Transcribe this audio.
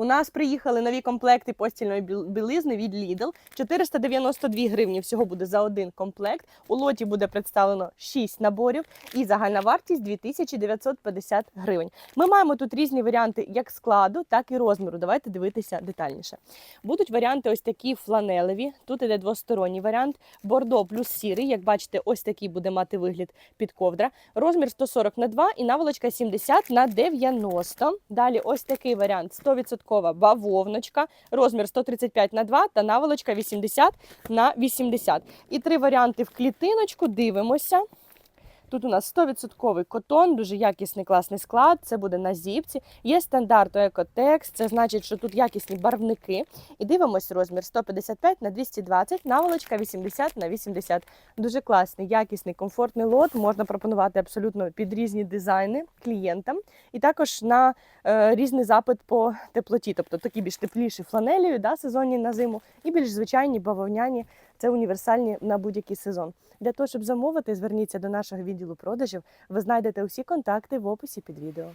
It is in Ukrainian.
У нас приїхали нові комплекти постільної білизни від Lidl. 492 гривні всього буде за один комплект. У лоті буде представлено 6 наборів і загальна вартість 2950 гривень. Ми маємо тут різні варіанти як складу, так і розміру. Давайте дивитися детальніше. Будуть варіанти ось такі фланелеві. Тут іде двосторонній варіант. Бордо плюс сірий. Як бачите, ось такий буде мати вигляд під ковдра. Розмір 140 на 2 і наволочка 70 на 90. Далі ось такий варіант 100% бавовночка. Розмір 135 на 2 та наволочка 80 на 80. І три варіанти в клітиночку. Дивимося. Тут у нас 100% котон, дуже якісний класний склад. Це буде на зіпці. Є стандарт екотекст, це значить, що тут якісні барвники. І дивимось розмір 155 на 220, наволочка 80 на 80. Дуже класний, якісний, комфортний лот. Можна пропонувати абсолютно під різні дизайни клієнтам. І також на е, різний запит по теплоті, тобто такі більш тепліші фланелію, да, сезонні на зиму, і більш звичайні бавовняні. Це універсальні на будь-який сезон. Для того, щоб замовити, зверніться до нашого відділу продажів. Ви знайдете усі контакти в описі під відео.